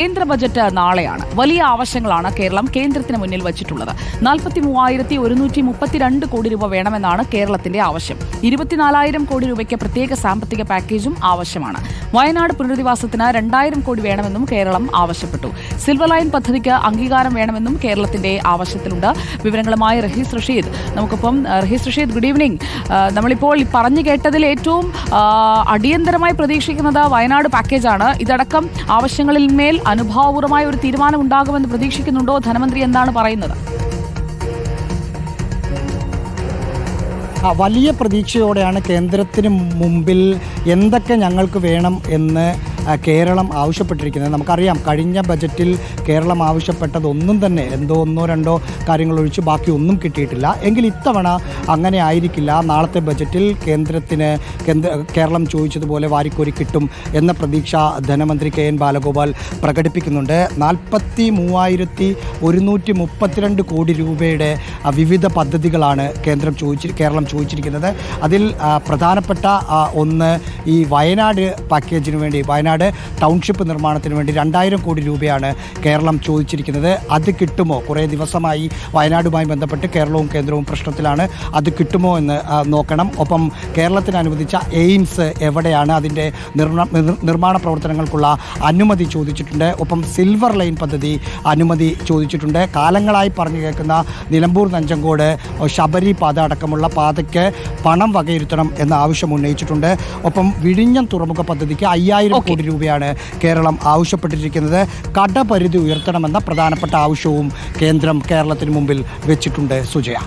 കേന്ദ്ര ബജറ്റ് നാളെയാണ്. വലിയ ആവശ്യങ്ങളാണ് കേരളം കേന്ദ്രത്തിന് മുന്നിൽ വച്ചിട്ടുള്ളത്. നാൽപ്പത്തി മൂവായിരത്തി ഒരുന്നൂറ്റി മുപ്പത്തിരണ്ട് കോടി രൂപ വേണമെന്നാണ് കേരളത്തിന്റെ ആവശ്യം. ഇരുപത്തിനാലായിരം കോടി രൂപയ്ക്ക് പ്രത്യേക സാമ്പത്തിക പാക്കേജും ആവശ്യമാണ്. വയനാട് പുനരധിവാസത്തിന് രണ്ടായിരം കോടി വേണമെന്നും കേരളം ആവശ്യപ്പെട്ടു. സിൽവർ ലൈൻ പദ്ധതിക്ക് അംഗീകാരം വേണമെന്നും കേരളത്തിന്റെ ആവശ്യത്തിലുണ്ട്. വിവരങ്ങളുമായി റഹീസ് റഷീദ്. നമുക്കിപ്പം റഹീസ് റഷീദ് ഗുഡ് ഈവനിങ് നമ്മളിപ്പോൾ പറഞ്ഞു കേട്ടതിൽ ഏറ്റവും അടിയന്തരമായി പ്രതീക്ഷിക്കുന്നത് വയനാട് പാക്കേജാണ്. ഇതടക്കം ആവശ്യങ്ങളിൽ മേൽ അനുഭാവപൂർവമായ ഒരു തീരുമാനം ഉണ്ടാകുമെന്ന് പ്രതീക്ഷിക്കുന്നുണ്ടോ? ധനമന്ത്രി എന്താണ് പറയുന്നത്? വലിയ പ്രതീക്ഷയോടെയാണ് കേന്ദ്രത്തിന് മുമ്പിൽ എന്തൊക്കെ ഞങ്ങൾക്ക് വേണം എന്ന് കേരളം ആവശ്യപ്പെട്ടിരിക്കുന്നത്. നമുക്കറിയാം കഴിഞ്ഞ ബജറ്റിൽ കേരളം ആവശ്യപ്പെട്ടതൊന്നും തന്നെ എന്തോ ഒന്നോ രണ്ടോ കാര്യങ്ങൾ ഒഴിച്ച് ബാക്കി ഒന്നും കിട്ടിയിട്ടില്ല. എങ്കിൽ ഇത്തവണ അങ്ങനെ ആയിരിക്കില്ല. നാളത്തെ ബജറ്റിൽ കേന്ദ്രത്തിന് കേന്ദ്ര കേരളം ചോദിച്ചതുപോലെ വാരിക്കോരി കിട്ടും എന്ന പ്രതീക്ഷ ധനമന്ത്രി കെ എൻ ബാലഗോപാൽ പ്രകടിപ്പിക്കുന്നുണ്ട്. നാൽപ്പത്തി മൂവായിരത്തി ഒരുന്നൂറ്റി മുപ്പത്തിരണ്ട് കോടി രൂപയുടെ വിവിധ പദ്ധതികളാണ് കേന്ദ്രം ചോദിച്ചി കേരളം ചോദിച്ചിരിക്കുന്നത്. അതിൽ പ്രധാനപ്പെട്ട ഒന്ന് ഈ വയനാട് പാക്കേജിന് വേണ്ടി വയനാട് ടൗൺഷിപ്പ് നിർമ്മാണത്തിന് വേണ്ടി രണ്ടായിരം കോടി രൂപയാണ് കേരളം ചോദിച്ചിരിക്കുന്നത്. അത് കിട്ടുമോ? കുറേ ദിവസമായി വയനാടുമായി ബന്ധപ്പെട്ട് കേരളവും കേന്ദ്രവും പ്രശ്നത്തിലാണ്. അത് കിട്ടുമോ എന്ന് നോക്കണം. ഒപ്പം കേരളത്തിന് അനുവദിച്ച എയിംസ് എവിടെയാണ്? അതിന്റെ നിർമ്മാണ പ്രവർത്തനങ്ങൾക്കുള്ള അനുമതി ചോദിച്ചിട്ടുണ്ട്. ഒപ്പം സിൽവർ ലൈൻ പദ്ധതി അനുമതി ചോദിച്ചിട്ടുണ്ട്. കാലങ്ങളായി പറഞ്ഞു കേൾക്കുന്ന നിലമ്പൂർ നഞ്ചങ്കോട് ശബരി പാത അടക്കമുള്ള പാതയ്ക്ക് പണം വകയിരുത്തണം എന്ന ആവശ്യം ഉന്നയിച്ചിട്ടുണ്ട്. ഒപ്പം വിഴിഞ്ഞം തുറമുഖ പദ്ധതിക്ക് അയ്യായിരം Okay. കോടി രൂപയാണ് കേരളം ആവശ്യപ്പെട്ടിരിക്കുന്നത്. കടപരിധി ഉയർത്തണമെന്ന പ്രധാനപ്പെട്ട ആവശ്യവും കേന്ദ്രം കേരളത്തിന് മുമ്പിൽ വെച്ചിട്ടുണ്ട് സുജയ.